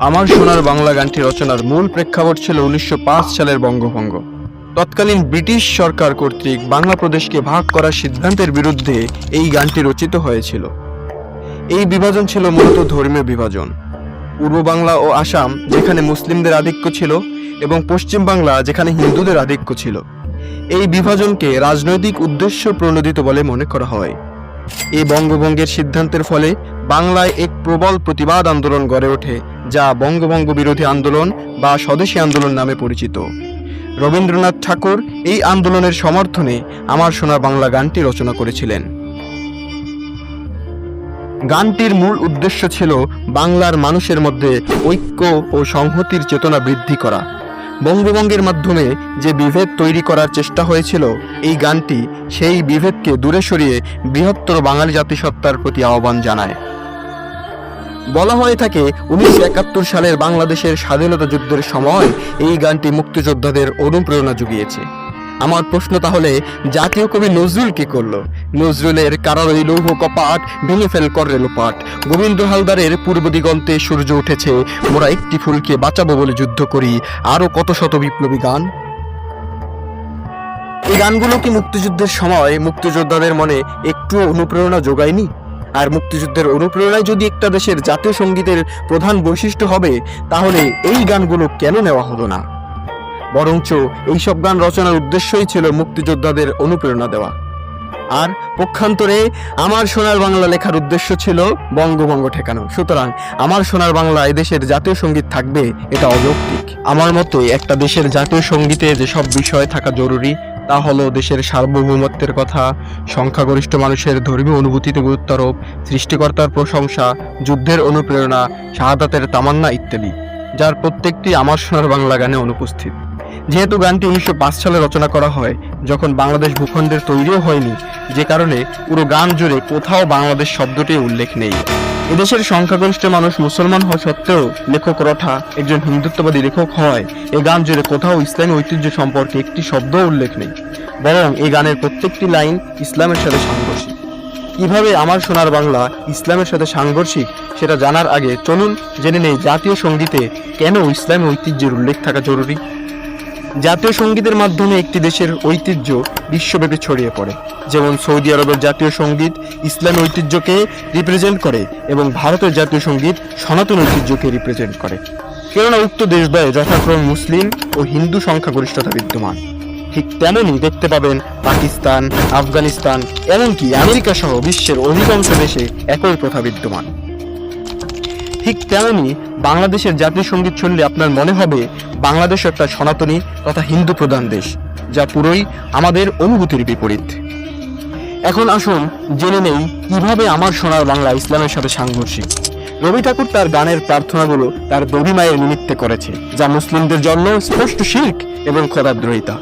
আমার সোনার বাংলা গানটি রচনার মূল প্রেক্ষাপট ছিল উনিশশো পাঁচ সালের বঙ্গভঙ্গ। তৎকালীন ব্রিটিশ সরকার কর্তৃক বাংলা প্রদেশকে ভাগ করার সিদ্ধান্তের বিরুদ্ধে এই গানটি রচিত হয়েছিল। এই বিভাজন ছিল মূলত ধর্মীয় বিভাজন। পূর্ব বাংলা ও আসাম, যেখানে মুসলিমদের আধিক্য ছিল, এবং পশ্চিম বাংলা, যেখানে হিন্দুদের আধিক্য ছিল। এই বিভাজনকে রাজনৈতিক উদ্দেশ্য প্রণোদিত বলে মনে করা হয়। এই বঙ্গভঙ্গের সিদ্ধান্তের ফলে বাংলায় এক প্রবল প্রতিবাদ আন্দোলন গড়ে ওঠে যা বঙ্গভঙ্গ বিরোধী আন্দোলন বা স্বদেশী আন্দোলন নামে পরিচিত। রবীন্দ্রনাথ ঠাকুর এই আন্দোলনের সমর্থনে আমার সোনা বাংলা গানটি রচনা করেছিলেন। গানটির মূল উদ্দেশ্য ছিল বাংলার মানুষের মধ্যে ঐক্য ও সংহতির চেতনা বৃদ্ধি করা। বঙ্গভঙ্গের মাধ্যমে যে বিভেদ তৈরি করার চেষ্টা হয়েছিল, এই গানটি সেই বিভেদকে দূরে সরিয়ে বৃহত্তর বাঙালি জাতিসত্তার প্রতি আহ্বান জানায়। বলা হয়ে থাকে, উনিশশো একাত্তর সালের বাংলাদেশের স্বাধীনতা যুদ্ধের সময় এই গানটি মুক্তিযোদ্ধাদের অনুপ্রেরণা জুগিয়েছে। আমার প্রশ্ন তাহলে, জাতীয় কবি নজরুল কি করল? নজরুলের কারার ওই লৌহ কপাট ভেঙে ফেল করে লোপাট। গোবিন্দ হালদারের পূর্ব দিগন্তে সূর্য উঠেছে, মোরা একটি ফুলকে বাঁচাবো বলে যুদ্ধ করি। আরও কত শত বিপ্লবী গান? এই গানগুলো কি মুক্তিযুদ্ধের সময় মুক্তিযোদ্ধাদের মনে একটু অনুপ্রেরণা যোগায়নি আর মুক্তিযুদ্ধের অনুপ্রেরণায় যদি একটা দেশের জাতীয় সঙ্গীতের প্রধান বৈশিষ্ট্য হবে, তাহলে এই গানগুলো কেন নেওয়া হলো না? বরঞ্চ এইসব গান রচনার উদ্দেশ্যই ছিল মুক্তিযোদ্ধাদের অনুপ্রেরণা দেওয়া। আর পক্ষান্তরে আমার সোনার বাংলা লেখার উদ্দেশ্য ছিল বঙ্গভঙ্গ ঠেকানো। সুতরাং আমার সোনার বাংলা এদেশের জাতীয় সংগীত থাকবে, এটা অযৌক্তিক আমার মতে একটা দেশের জাতীয় সঙ্গীতে যেসব বিষয় থাকা জরুরি তা হলো দেশের সার্বভৌমত্বের কথা, সংখ্যাগরিষ্ঠ মানুষের ধর্মীয় অনুভূতিতে গুরুত্বারোপ, সৃষ্টিকর্তার প্রশংসা, যুদ্ধের অনুপ্রেরণা, শাহাদাতের তামান্না ইত্যাদি, যার প্রত্যেকটি আমার সোনার বাংলা গানে অনুপস্থিত। যেহেতু গানটি উনিশশো পাঁচ সালে রচনা করা হয়, যখন বাংলাদেশ ভূখণ্ডের তৈরিও হয়নি, যে কারণে পুরো গান জুড়ে কোথাও বাংলাদেশ শব্দটি উল্লেখ নেই। এদেশের সংখ্যাগরিষ্ঠ মানুষ মুসলমান হওয়া সত্ত্বেও লেখক রঠা একজন হিন্দুত্ববাদী লেখক হয়। এই গান জুড়ে কোথাও ইসলামী ঐতিহ্য সম্পর্কে একটি শব্দ উল্লেখ নেই, বরং এই গানের প্রত্যেকটি লাইন ইসলামের সাথে সাংঘর্ষিক। কীভাবে আমার সোনার বাংলা ইসলামের সাথে সাংঘর্ষিক সেটা জানার আগে চলুন জেনে নেই জাতীয় সঙ্গীতে কেন ইসলামী ঐতিহ্যের উল্লেখ থাকা জরুরি। জাতীয় সঙ্গীতের মাধ্যমে একটি দেশের ঐতিহ্য বিশ্বব্যাপী ছড়িয়ে পড়ে। যেমন সৌদি আরবের জাতীয় সংগীত ইসলামী ঐতিহ্যকে রিপ্রেজেন্ট করে এবং ভারতের জাতীয় সংগীত সনাতন ঐতিহ্যকে রিপ্রেজেন্ট করে। কেননা উক্ত দেশদ্বয়ে যথাক্রমে মুসলিম ও হিন্দু সংখ্যাগরিষ্ঠতা বিদ্যমান। ঠিক তেমনই দেখতে পাবেন পাকিস্তান, আফগানিস্তান, এমনকি আমেরিকা সহ বিশ্বের অধিকাংশ দেশে একই প্রথা বিদ্যমান। ঠিক তেমনই বাংলাদেশের জাতীয় সংগীত শুনলে আপনার মনে হবে বাংলাদেশ একটা সনাতনী তথা হিন্দু প্রধান দেশ, যা পুরোই আমাদের অনুভূতির বিপরীত। এখন আসুন জেনে নেই কীভাবে আমার সোনার বাংলা ইসলামের সাথে সাংঘর্ষিক। রবি ঠাকুর তার গানের প্রার্থনাগুলো তার মায়ের নিমিত্তে করেছে, যা মুসলিমদের জন্য স্পষ্ট শির্ক এবং খোদাদ্রোহিতা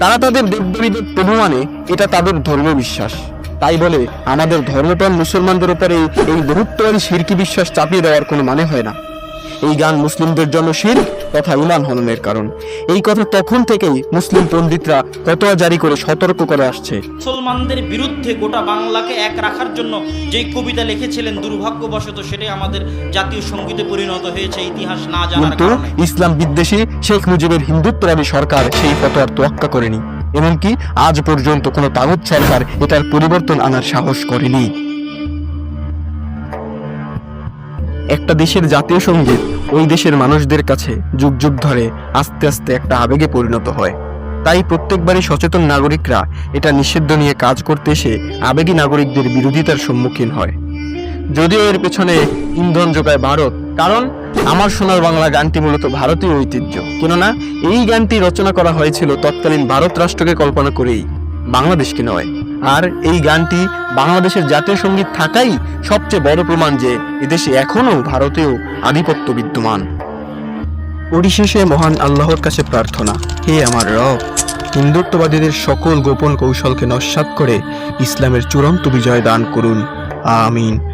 তারা তাদের দেবদেবীদের প্রভু মানে এটা তাদের ধর্মীয় বিশ্বাস তাই বলে আমাদের ধর্মপ্রাণ মুসলমানদের উপরে এই বহুত্ববাদী শিরকি বিশ্বাস চাপিয়ে দেওয়ার কোনো মানে হয় না। এই গান মুসলিমদের জন্য শির তথা ইমান হননের কারণ। এই কথা তখন থেকেই মুসলিম পণ্ডিতরা ফতোয়া জারি করে সতর্ক করে আসছে। মুসলমানদের বিরুদ্ধে গোটা বাংলাকে এক রাখার জন্য যেই কবিতা লিখেছিলেন দুর্ভাগ্যবশত সেটাই আমাদের জাতীয় সঙ্গীতে পরিণত হয়েছে ইতিহাস না জানার কিন্তু ইসলাম বিদ্বেষী শেখ মুজিবের হিন্দুত্ববাদী সরকার সেই ফতোয়ার তোয়াক্কা করেনি। এমনকি আজ পর্যন্ত কোনো তাগুত সরকার এটার পরিবর্তন আনার সাহস করেনি। একটা দেশের জাতীয় সংগীত ওই দেশের মানুষদের কাছে যুগ যুগ ধরে আস্তে আস্তে একটা আবেগে পরিণত হয়। তাই প্রত্যেকবারই সচেতন নাগরিকরা এটা নিষিদ্ধ নিয়ে কাজ করতে এসে আবেগী নাগরিকদের বিরোধিতার সম্মুখীন হয়। যদিও এর পেছনে ইন্ধন যোগায় ভারত কারণ আমার সোনার বাংলা গানটি মূলত ভারতীয় ঐতিহ্য। কেননা, এই গানটি রচনা করা হয়েছিল তৎকালীন ভারত রাষ্ট্রকে কল্পনা করেই। বাংলাদেশকে নয়। আর এই গানটি বাংলাদেশের জাতীয় সংগীত থাকাই সবচেয়ে বড় প্রমাণ যে, এদেশে এখনও ভারতীয় আধিপত্য বিদ্যমান। পরিশেষে মহান আল্লাহর কাছে প্রার্থনা, হে আমার রব, হিন্দুত্ববাদীদের সকল গোপন কৌশলকে নস্যাৎ করে ইসলামের চূড়ান্ত বিজয় দান করুন। আমিন।